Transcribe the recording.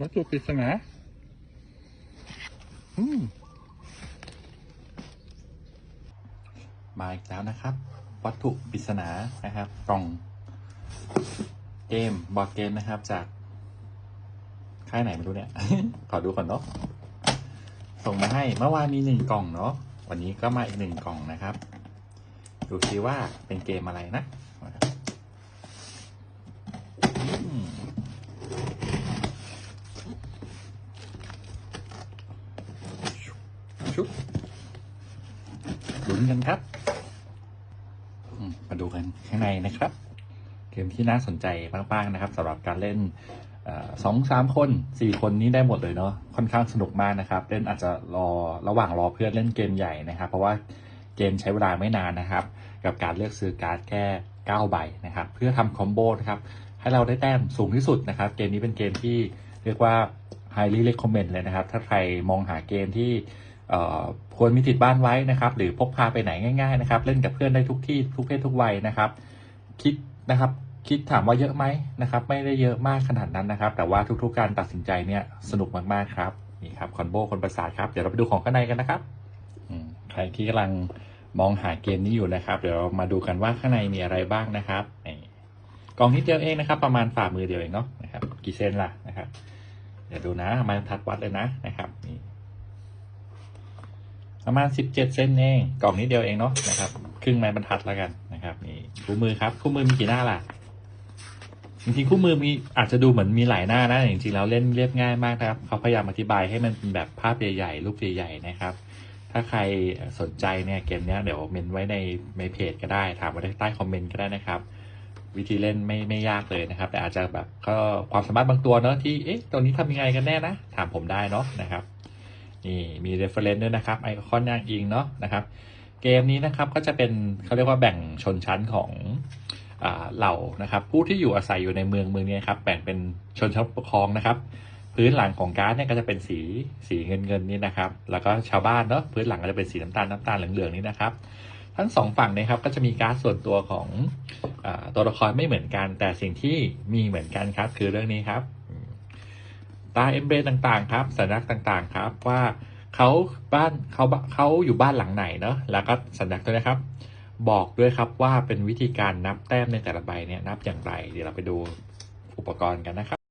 วัตถุปริศนาอืมมาอีกแล้วนะครับ วัตถุปริศนานะครับ กล่องเกมบอร์ดเกมนะครับ จากค่ายไหนไม่รู้เนี่ย ขอดูก่อนเนาะส่งมาให้เมื่อวานมีหนึ่งกล่องเนาะวันนี้ก็มาอีกหนึ่งกล่องนะครับ ดูซิว่าเป็นเกมอะไรนะอืม ชุบลุ้นกันครับมาดูกันข้างในนะครับ เกมที่น่าสนใจมากๆนะครับสำหรับการเล่นสองสามคนสี่คนนี้ได้หมดเลยเนาะค่อนข้างสนุกมากนะครับ เล่นอาจจะรอระหว่างรอเพื่อนเล่นเกมใหญ่นะครับ เพราะว่าเกมใช้เวลาไม่นานนะครับ กับการเลือกซื้อการ์ดแค่9ใบนะครับ เพื่อทำคอมโบนะครับให้เราได้แต้มสูงที่สุดนะครับ เกมนี้เป็นเกมที่เรียกว่า highly recommend เลยนะครับ ถ้าใครมองหาเกมที่ ควรมีติดบ้านไว้นะครับ หรือพกพาไปไหนง่ายๆนะครับ เล่นกับเพื่อนได้ทุกที่ทุกเพศทุกวัยนะครับ คิดนะครับคิดถามว่าเยอะไหมนะครับ ไม่ได้เยอะมากขนาดนั้นนะครับ แต่ว่าทุกๆการตัดสินใจเนี่ยสนุกมากๆครับนี่ครับคอนโบคนประสาทครับเดี๋ยวเราไปดูของข้างในกันนะครับใครที่กำลังมองหาเกมนี้อยู่นะครับ เดี๋ยวเรามาดูกันว่าข้างในมีอะไรบ้างนะครับนี่กล่องนิดเดียวเองนะครับ ประมาณฝ่ามือเดียวเองเนาะนะครับ กี่เซนล่ะนะครับ เดี๋ยวดูนะมาทัดวัดเลยนะนะครับนี่ ประมาณสิบเจ็ดเซนเอง กล่องนี้เดียวเองเนาะนะครับ ครึ่งไม้บรรทัดแล้วกันนะครับนี่คู่มือครับ คู่มือมีกี่หน้าล่ะจริงๆคู่มือมีอาจจะดูเหมือนมีหลายหน้านะแต่จริงๆแล้วเล่นเรียบง่ายมากนะครับ เขาพยายามอธิบายให้มันเป็นแบบภาพใหญ่ๆรูปใหญ่ๆนะครับ ถ้าใครสนใจเนี่ยเกมนี้เดี๋ยวเมนไว้ในในเพจก็ได้ ถามไว้ใต้คอมเมนต์ก็ได้นะครับวิธีเล่นไม่ไม่ยากเลยนะครับ แต่อาจจะแบบก็ความสามารถบางตัวเนาะที่เอ๊ะตัวนี้ทำยังไงกันแน่นะ ถามผมได้เนาะนะครับ นี่มี reference ด้วยนะครับไอคอนยางอิงเนาะนะครับ เกมนี้นะครับก็จะเป็นเขาเรียกว่าแบ่งชนชั้นของเหล่านะครับ ผู้ที่อยู่อาศัยอยู่ในเมืองเมืองนี้ครับแบ่งเป็นชนชั้นปกครองนะครับ พื้นหลังของการ์ดเนี่ยก็จะเป็นสีสีเงินเงินนี่นะครับ แล้วก็ชาวบ้านเนาะพื้นหลังก็จะเป็นสีน้ำตาลน้ำตาลเหลืองๆนี่นะครับ ทั้งสองฝั่งนะครับก็จะมีการ์ดส่วนตัวของอตัวละครไม่เหมือนกัน แต่สิ่งที่มีเหมือนกันครับ คือเรื่องนี้ครับ ตาเอ็มเบรต่างๆ ครับสัญลักษณ์ต่างๆ ครับ ว่าเขาบ้านเขาเขาอยู่บ้านหลังไหนเนาะแล้วก็สัญลักษณ์ตัวนี้ครับ บอกด้วยครับว่าเป็นวิธีการนับแต้มในแต่ละใบเนี่ยนับอย่างไร เดี๋ยวเราไปดูอุปกรณ์กันนะครับ